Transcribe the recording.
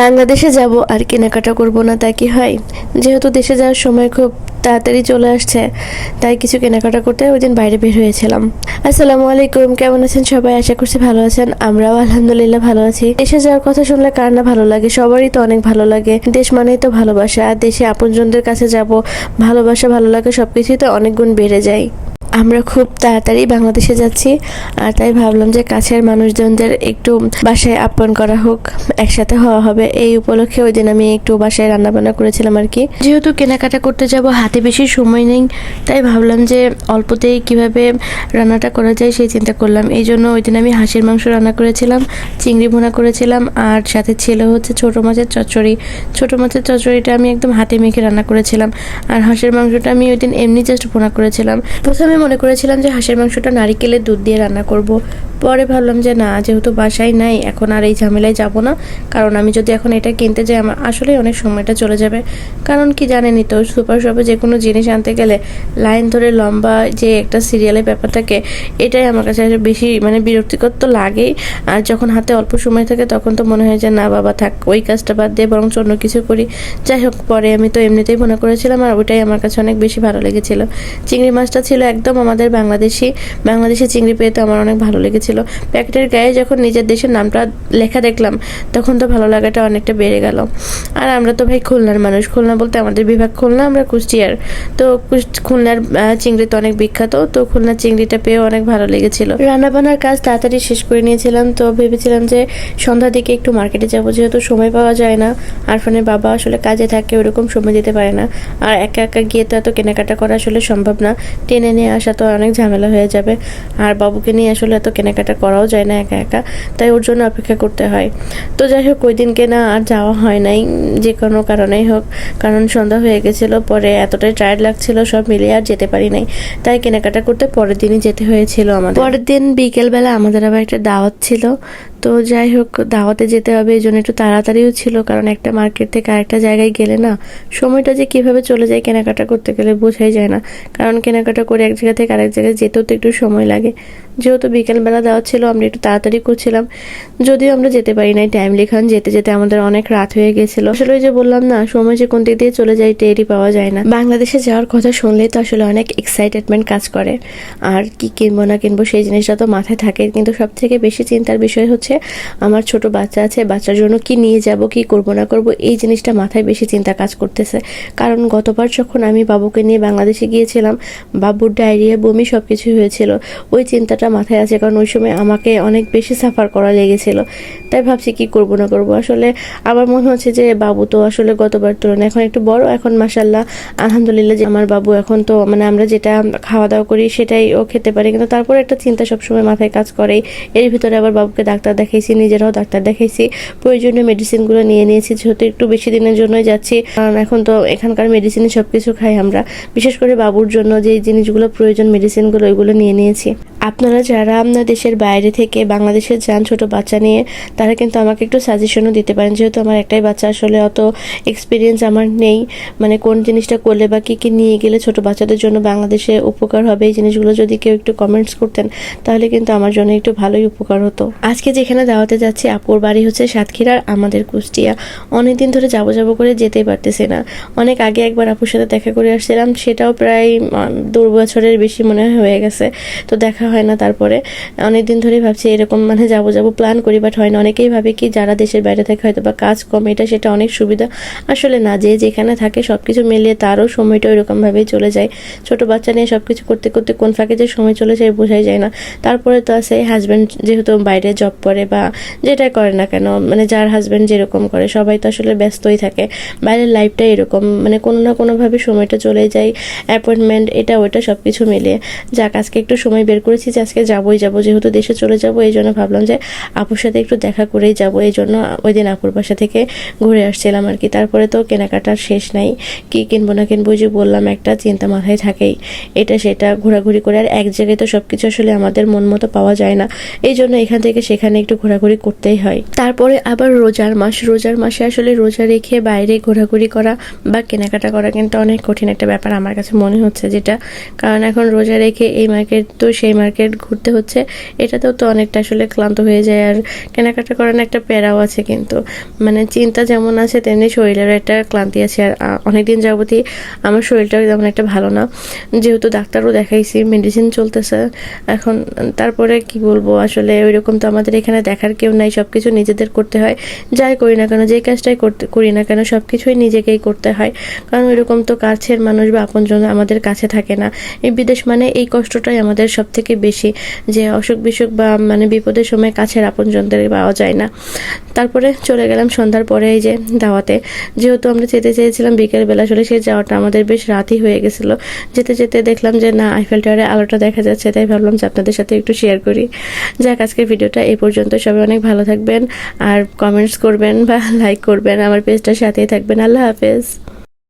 বাংলাদেশে যাব আর কেনাকাটা করব না, তা কি হয়? যেহেতু দেশে যাওয়ার সময় খুব তাড়াতাড়ি চলে আসছে, তাই কিছু কেনাকাটা করতে ওই দিন বাইরে বের হয়েছিলাম। আসসালামু আলাইকুম, কেমন আছেন সবাই? আশা করছি ভালো আছেন, আমরাও আলহামদুলিল্লাহ ভালো আছি। দেশে যাওয়ার কথা শুনলে কার না ভালো লাগে? সবারই তো অনেক ভালো লাগে। দেশ মানেই তো ভালোবাসা, আর দেশে আপনজনদের কাছে যাব, ভালোবাসা ভালো লাগে, সবকিছুই তো অনেক গুণ বেড়ে যায়। আমরা খুব তাড়াতাড়ি বাংলাদেশে যাচ্ছি, আর তাই ভাবলাম যে কাছের মানুষজনদের একটু বাসায় আপন করা হোক, একসাথে হওয়া হবে। এই উপলক্ষে ওই দিন আমি একটু বাসায় রান্না বান্না করেছিলাম আর কি। যেহেতু কেনাকাটা করতে যাব, হাতে বেশি সময় নেই, তাই ভাবলাম যে অল্পতেই কীভাবে রান্নাটা করা যায় সেই চিন্তা করলাম। এই জন্য ওই দিন আমি হাঁসের মাংস রান্না করেছিলাম, চিংড়ি ভুনা করেছিলাম, আর সাথে ছিল হচ্ছে ছোটো মাছের চচ্চড়ি। ছোটো মাছের চচ্চড়িটা আমি একদম হাতে মেখে রান্না করেছিলাম, আর হাঁসের মাংসটা আমি ওই দিন এমনি জাস্ট ভুনা করেছিলাম। প্রথমে মনে করেছিলাম যে হাঁসের মাংসটা নারিকেলের দুধ দিয়ে রান্না করব। পরে ভাবলাম যে না, যেহেতু বাসায় নাই, এখন আর এই ঝামেলায় যাব না। কারণ আমি যদি এখন এটা কিনতে যাই, আমার আসলেই অনেক সময়টা চলে যাবে। কারণ কি জানেনই তো, সুপার শপে যে কোনো জিনিস আনতে গেলে লাইন ধরে লম্বা যে একটা সিরিয়ালের ব্যাপার থাকে এটাই আমার কাছে বেশি মানে বিরক্তিকর তো লাগেই। আর যখন হাতে অল্প সময় থাকে, তখন তো মনে হয় যে না, বাবা থাক, ওই কাজটা বাদ দিয়ে বরং অন্য কিছু করি। যাই হোক, পরে আমি তো এমনিতেই মনে করেছিলাম, আর ওইটাই আমার কাছে অনেক বেশি ভালো লেগেছিল। চিংড়ি মাছটা ছিল একদম আমাদের বাংলাদেশি বাংলাদেশি চিংড়ি পেয়ে তো আমার অনেক ভালো লেগেছিল। প্যাকেটের গায়ে যখন নিজের দেশের নামটা লেখা দেখলাম, তখন তো ভালো লাগাটা অনেকটা বেড়ে গেল। আর আমরা তো ভাই খুলনার মানুষ, খুলনা বলতে আমাদের বিভাগ খুলনা, আমরা কুষ্টিয়ার। তো খুলনার চিংড়ি তো অনেক বিখ্যাত, তো খুলনার চিংড়িটা পেয়েও অনেক ভালো লেগেছিল। রান্নাবান্নার কাজ তাড়াতাড়ি শেষ করে নিয়েছিলাম, তো ভেবেছিলাম যে সন্ধ্যার দিকে একটু মার্কেটে যাব, যেহেতু সময় পাওয়া যায় না। আর ফোনে বাবা আসলে কাজে থাকে, ওরকম সময় দিতে পারে না। আর একা একা গিয়ে তো এত কেনাকাটা করা আসলে সম্ভব না। টেনে নিয়ে আসা তো অনেক ঝামেলা হয়ে যাবে। আর বাবুকে নিয়ে আসলে এত কেনাকাটা করাও যায় না একা একা, তাই ওর জন্য অপেক্ষা করতে হয়। তো যাই হোক, ওই দিনকে না আর যাওয়া হয় নাই, যে কোনো কারণেই হোক। কারণ সন্ধ্যা হয়ে গেছিল, পরে এতটাই টায়ার্ড লাগছিল, সব মিলিয়ে আর যেতে পারি নাই। তাই কেনাকাটা করতে পরের দিনই যেতে হয়েছিল আমাদের। পরের দিন বিকেলবেলা আমাদের আবার একটা দাওয়াত ছিল। তো যাই হোক, দাওয়াতে যেতে হবে, এই জন্য একটু তাড়াতাড়িও ছিল, কারণ একটা মার্কেট থেকে আরেকটা জায়গায় গেলে না, সময়টা যে কীভাবে চলে যায় কেনাকাটা করতে গেলে বোঝাই যায় না। কারণ কেনাকাটা করে এক জায়গা থেকে আরেক জায়গায় যেতেও তো একটু সময় লাগে। যেহেতু বিকেলবেলা দেওয়া ছিল, আমরা একটু তাড়াতাড়ি করছিলাম। যদিও আমরা যেতে পারি নাই। টাইম লিখান যেতে যেতে আমাদের অনেক রাত হয়ে গেছিল। আসলে ওই যে বললাম না, সময় যে কোন দিক দিয়ে চলে যায়, টেরই পাওয়া যায় না। বাংলাদেশে যাওয়ার কথা শুনলেই তো আসলে অনেক এক্সাইটেডমেন্ট কাজ করে। আর কি কিনবো না কিনবো সেই জিনিসটা তো মাথায় থাকে। কিন্তু সব থেকে বেশি চিন্তার বিষয় হচ্ছে, আমার ছোট বাচ্চা আছে, বাচ্চার জন্য কি নিয়ে যাব, কি করব না করব, এই জিনিসটা মাথায় বেশি চিন্তা কাজ করতেছে। কারণ গতবার যখন আমি বাবুকে নিয়ে বাংলাদেশে গিয়েছিলাম, বাবুর ডায়রিয়া, বমি সব কিছু হয়েছিল। ওই চিন্তাটা মাথায় আছে, কারণ ওই সময় আমাকে অনেক বেশি সাফার করা লেগেছিল। তাই ভাবছি কি করব না করব। আসলে আমার মনে হচ্ছে যে বাবু তো আসলে গতবার তুলনায় এখন একটু বড়। এখন মাসাল্লাহ আলহামদুলিল্লাহ যে আমার বাবু এখন তো মানে আমরা যেটা খাওয়া দাওয়া করি সেটাই ও খেতে পারে। কিন্তু তারপর একটা চিন্তা সবসময় মাথায় কাজ করেই। এর ভিতরে আবার বাবুকে ডাক্তার দেখাইছি, নিজেরাও ডাক্তার দেখাইছি। প্রয়োজনীয় মেডিসিনগুলো নিয়ে নিয়েছি, যেহেতু একটু বেশি দিনের জন্যই যাচ্ছি। কারণ এখন তো এখানকার মেডিসিনে সব কিছু খাই আমরা। বিশেষ করে বাবুর জন্য যে জিনিসগুলো প্রয়োজন মেডিসিনগুলো ওইগুলো নিয়ে নিয়েছি। আপনারা যারা আপনার দেশের বাইরে থেকে বাংলাদেশে যান ছোট বাচ্চা নিয়ে, তারা কিন্তু আমাকে একটু সাজেশনও দিতে পারেন। যেহেতু আমার একটাই বাচ্চা, আসলে অত এক্সপিরিয়েন্স আমার নেই। মানে কোন জিনিসটা করলে বা কী কী নিয়ে গেলে ছোট বাচ্চাদের জন্য বাংলাদেশে উপকার হবে, এই জিনিসগুলো যদি কেউ একটু কমেন্টস করতেন, তাহলে কিন্তু আমার জন্য একটু ভালোই উপকার হতো। আজকে যেখানে দাওয়াতে যাচ্ছি, আপুর বাড়ি হচ্ছে সাতক্ষীরার আমাদের কুষ্টিয়া। অনেকদিন ধরে যাব যাব করে যেতেই পারতেছে না। অনেক আগে একবার আপুর সাথে দেখা করে আসছিলাম, সেটাও প্রায় দু বছরের বেশি মনে হয়ে গেছে। তো দেখা হয় না তারপরে অনেক দিন ধরেই ভাবছি এরকম মানে যাব যাব প্ল্যান করি বাট হয় না। অনেকেই ভাবে কি যারা দেশের বাইরে থাকে হয়তো বা কাজ কম, এটা সেটা অনেক সুবিধা। আসলে না, যে যেখানে থাকে সব কিছু মিলিয়ে তারও সময়টা ওইরকম ভাবেই চলে যায়। ছোট বাচ্চা নিয়ে সব কিছু করতে করতে কোন ফাঁকে যে সময় চলে যায় বোঝাই যায় না। তারপরে তো আছে হাজব্যান্ড যেহেতু বাইরে জব করে বা যেটাই করে না কেন মানে যার হাজব্যান্ড যেরকম করে, সবাই তো আসলে ব্যস্তই থাকে। বাইরের লাইফটা এরকম মানে কোনো না কোনোভাবে সময়টা চলে যায়। অ্যাপয়েন্টমেন্ট এটা ওটা সব কিছু মিলিয়ে। যাক, আজকে একটু সময় বের করেছি যে আজকে যাবোই যাব, যেহেতু দেশে চলে যাব, এই জন্য ভাবলাম যে আপুর সাথে একটু দেখা করেই যাব। এই জন্য ওই দিন আপুর বাসা থেকে ঘুরে আসছিলাম আর কি। তারপরে তো কেনাকাটার শেষ নাই। কি কিনবো না কিনবো যে বললাম, একটা চিন্তা মাথায় থাকেই। এটা সেটা ঘোরাঘুরি করে আর এক জায়গায় তো সব কিছু আসলে আমাদের মন মতো পাওয়া যায় না। এই জন্য এখান থেকে সেখানে একটু ঘোরাঘুরি করতেই হয়। তারপরে আবার রোজার মাস। রোজার মাসে আসলে রোজা রেখে বাইরে ঘোরাঘুরি করা বা কেনাকাটা করা কিন্তু অনেক কঠিন একটা ব্যাপার আমার কাছে মনে হচ্ছে যেটা। কারণ এখন রোজা রেখে এই মার্কেট তো সেই মার্কেট ঘুরতে হচ্ছে। এটাতেও তো অনেকটা আসলে ক্লান্ত হয়ে যায় আর কেনাকাটা করার একটা প্যারাও আছে কিন্তু। মানে চিন্তা যেমন আছে তেমনি শরীরের একটা ক্লান্তি আছে আর অনেকদিন যাবতই আমার শরীরটাও তেমন একটা ভালো না। যেহেতু ডাক্তারও দেখাইছি মেডিসিন চলতেছে। এখন তারপরে কি বলব, আসলে ওই রকম তো আমাদের এখানে দেখার কেউ নাই সব কিছু নিজেদের করতে হয়। যাই করি না কেন, যে কাজটাই করতে, করি না কেন সব কিছুই নিজেকেই করতে হয়। কারণ ওই রকম তো কাছের মানুষ বা আপনজন আমাদের কাছে থাকে না। এই বিদেশ মানে এই কষ্টটাই আমাদের সব থেকে বেশি যে অসুখ বিসুখ বা মানে বিপদের সময় কাছের আপনজনদের পাওয়া যায় না। তারপরে চলে গেলাম সন্ধ্যার পরে এই যে দাওয়াতে। যেহেতু আমরা যেতে চেয়েছিলাম বিকেলবেলা, আসলে সেই যাওয়াটা আমাদের বেশ রাতই হয়ে গেছিল। যেতে যেতে দেখলাম যে, না আইফেল টাওয়ারে আলোটা দেখা যাচ্ছে, তাই ভাবলাম যে আপনাদের সাথে একটু শেয়ার করি। যাক, আজকের ভিডিওটা এই পর্যন্ত। সবাই অনেক ভালো থাকবেন, আর কমেন্টস করবেন বা লাইক করবেন। আমার পেজটার সাথেই থাকবেন। আল্লাহ হাফেজ।